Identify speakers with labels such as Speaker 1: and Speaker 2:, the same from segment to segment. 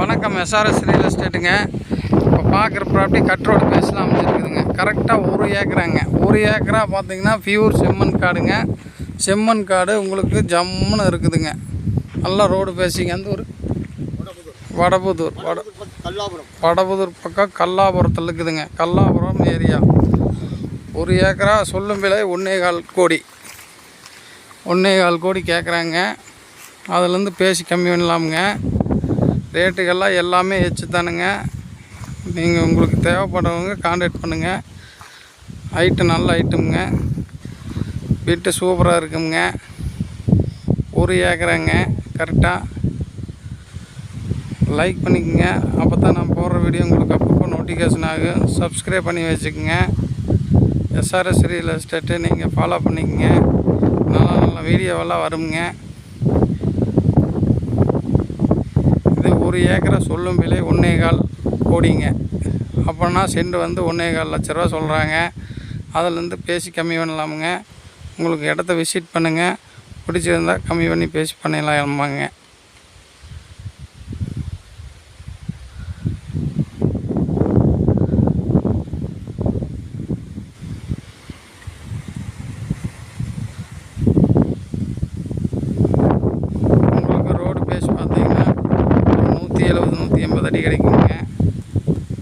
Speaker 1: வணக்கம். SRS real எஸ்டேட்டுங்க இப்போ பார்க்குற ப்ராப்பர்ட்டி கட் ரோடு பேசலாம் அமைச்சிருக்குதுங்க கரெக்டாக ஒரு ஏக்கராங்க. ஒரு ஏக்கரா பார்த்தீங்கன்னா பியூர் செம்மண் காடுங்க. செம்மண் காடு உங்களுக்கு ஜம்முன்னு இருக்குதுங்க. நல்லா ரோடு பேசிங்க அந்த ஒரு வடபுதூர். வட வடபுதூர் பக்கம் கல்லாபுரத்தில் இருக்குதுங்க. கல்லாபுரம் ஏரியா ஒரு ஏக்கரா சொல்லும் விலை ஒன்றே கால் கோடி. ஒன்றே கால் கோடி கேட்குறாங்க அதுலேருந்து பேசி கம்மி பண்ணலாமுங்க. ரேட்டுகள்லாம் எல்லாமே ஹெச்சு தானுங்க நீங்கள் உங்களுக்கு தேவைப்படுறவங்க காண்டாக்ட் பண்ணுங்கள் ஹைட்டு நல்ல ஐட்டமுங்க விட்டு சூப்பராக இருக்குங்க. ஒரு ஏக்கராங்க கரெக்டாக லைக் பண்ணிக்கோங்க. அப்போ தான் நான் போடுற வீடியோ உங்களுக்கு அப்பப்போ நோட்டிஃபிகேஷன் ஆகும். சப்ஸ்கிரைப் பண்ணி வச்சுக்கோங்க. எஸ்ஆர்எஸ் ரியல் எஸ்டேட்டு நீங்கள் ஃபாலோ பண்ணிக்கோங்க. நல்ல நல்ல வீடியோவெல்லாம் வருங்க. ஒரு ஏக்கரை சொல்லும் விலை ஒன்றே கால் கோடிங்க. அப்படின்னா செண்டு வந்து ஒன்றே கால் லட்ச ரூபா சொல்கிறாங்க அதிலேருந்து பேசி கம்மி பண்ணலாமுங்க. உங்களுக்கு இடத்த விசிட் பண்ணுங்கள் பிடிச்சிருந்தா கம்மி பண்ணி பேசி பண்ணிடலாமாங்க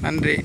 Speaker 1: நன்றி.